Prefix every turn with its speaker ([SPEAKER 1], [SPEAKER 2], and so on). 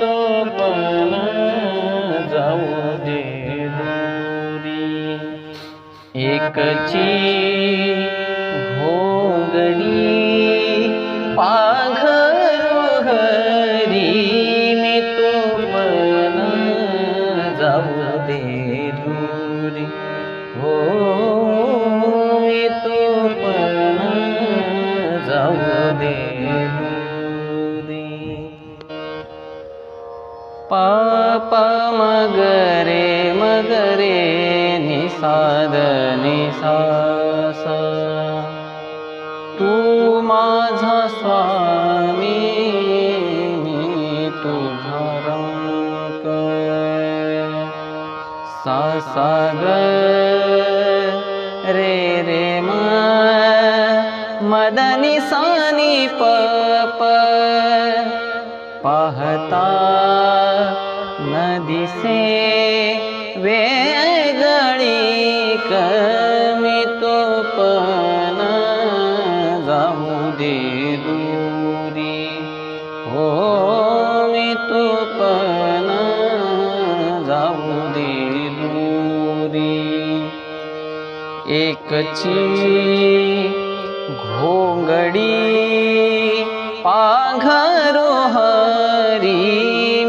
[SPEAKER 1] তো পানা যাও যে দূরি। এক চি ঘোগড়ি পাঘর ঘরি মে তো পানা যাও দে দূরি। ও मगरे मगरे निसाद निसास तू माझा स्वामी मी तुझा रंक सा सा ग रे रे म। मदनी प पाहता न दिसे वेगळी कमी तो पण जाऊ दे दूरी. हो मी तो पण जाऊ दे दूरी. एकची घोंगडी पाघरो हरी